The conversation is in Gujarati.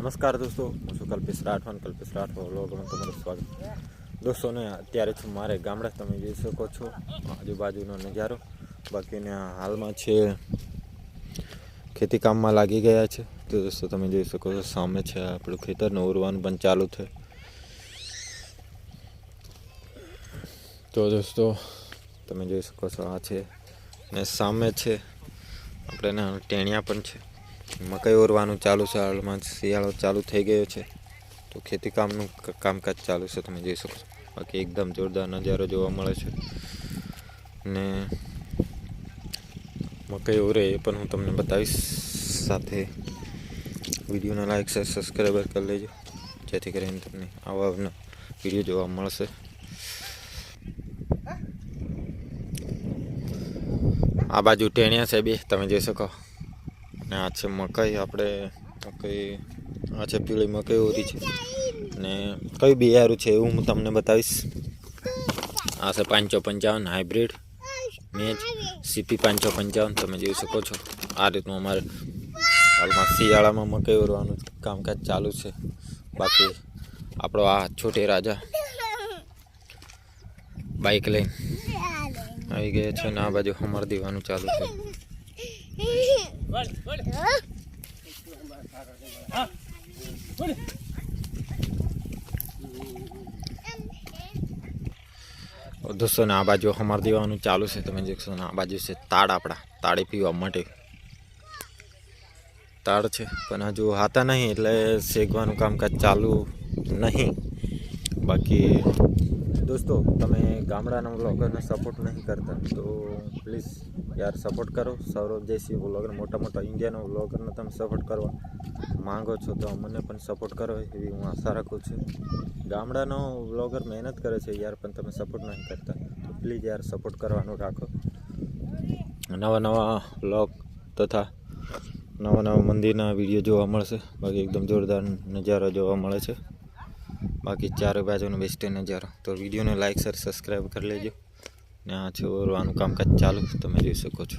નમસ્કાર દોસ્તો, હું છું કલ્પેશ રાઠવાન કલ્પેશ રાઠવા વ્લોગમાં તમારું સ્વાગત. દોસ્તોને અત્યારે છું મારે ગામડા, તમે જોઈ શકો છો, આજુબાજુનો નજારો. બાકીને હાલમાં છે, ખેતી કામમાં લાગી ગયા છે. તો દોસ્તો, તમે જોઈ શકો છો, સામે છે આપણું ખેતરનું નવરવાનું પણ ચાલુ છે. તો દોસ્તો, તમે જોઈ શકો છો, આ છે ને સામે છે, આપણે ટેણિયા પણ છે. મકાઈ ઓરવાનું ચાલુ છે, હાલમાં શિયાળો ચાલુ થઈ ગયો છે. તો ખેતી કામનું કામકાજ ચાલુ છે, તમે જોઈ શકો છો. બાકી એકદમ જોરદાર નજારો જોવા મળે છે. ને મકાઈ ઓરે એ પણ હું તમને બતાવીશ સાથે. વિડીયોને લાઈક છે સબસ્ક્રાઈબર કરી લેજો. જેથી કરીને તમને આવા આવના વીડિયો જોવા મળશે. આ બાજુ ટેણિયા છે બે, તમે જોઈ શકો. ને આ છે મકાઈ. આપણે મકાઈ આ છે પીળી મકાઈ ઓરી છે. ને કયું બિયારું છે એવું હું તમને બતાવીશ. આ છે પાંચસો પંચાવન હાઇબ્રિડ મેચ. સીપી પાંચસો પંચાવન તમે જોઈ શકો છો. આ રીતનું અમારે હાલમાં શિયાળામાં મકાઈ ઓરવાનું કામકાજ ચાલુ છે. બાકી આપણો આ છોટે રાજા બાઇક લઈને આવી ગયા છે ને આ બાજુ હમર દેવાનું ચાલુ છે. દોસ્તો, ને આ બાજુ અમારે દેવાનું ચાલુ છે. તમે જોશો ને આ બાજુ છે તાડ આપણા. તાળી પીવા માટે. તાળ છે, પણ હજુ હાતા નહીં, એટલે શેકવાનું કામકાજ ચાલુ નહીં. બાકી, દોસ્તો, તમે ગામડાના લોકોને સપોર્ટ નહીં કરતા, તો પ્લીઝ યાર સપોર્ટ કરો. સૌરભ જયસિંહ વ્લોગર, મોટા મોટા ઇન્ડિયાના વ્લોગરને તમે સપોર્ટ કરવા માંગો છો તો અમને પણ સપોર્ટ કરો એવી હું આશા રાખું છું. ગામડાનો વ્લોગર મહેનત કરે છે યાર, પણ તમે સપોર્ટ નહીં કરતા. તો પ્લીઝ યાર સપોર્ટ કરવાનું રાખો. નવા નવા વ્લોગ તથા નવા નવા મંદિરના વીડિયો જોવા મળશે. બાકી એકદમ જોરદાર નજારો જોવા મળે છે. બાકી ચારે બાજુનો બેસ્ટ નજારો. તો વિડીયોને લાઇક સર સબસ્ક્રાઈબ કરી લેજો. ને આ છે ઓરવાનું કામકાજ ચાલુ તમે જોઈ શકો છો.